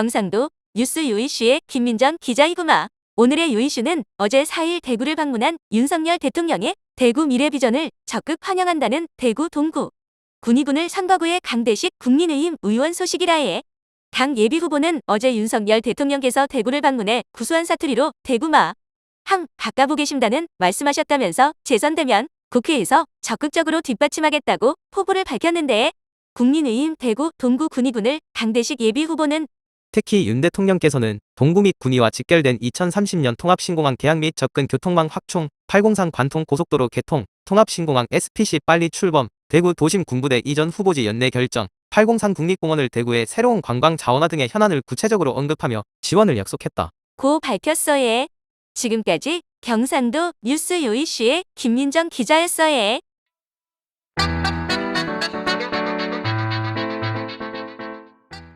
경상도 뉴스 요이슈의 김민정 기자이구마. 오늘의 요이슈는 어제 4일 대구를 방문한 윤석열 대통령의 대구 미래비전을 적극 환영한다는 대구 동구 군의군을 선거구의 강대식 국민의힘 의원 소식이라 해. 당 예비후보는 어제 윤석열 대통령께서 대구를 방문해 구수한 사투리로 대구마 함 가까보 계신다는 말씀하셨다면서 재선되면 국회에서 적극적으로 뒷받침하겠다고 포부를 밝혔는데 국민의힘 대구 동구 군의군을 강대식 예비후보는 특히 윤 대통령께서는 동구 및 군위와 직결된 2030년 통합신공항 계약 및 접근 교통망 확충, 803 관통 고속도로 개통, 통합신공항 SPC 빨리 출범, 대구 도심 군부대 이전 후보지 연내 결정, 803 국립공원을 대구의 새로운 관광 자원화 등의 현안을 구체적으로 언급하며 지원을 약속했다. 고 밝혔어예. 지금까지 경상도 뉴스 요이슈의 김민정 기자였어예.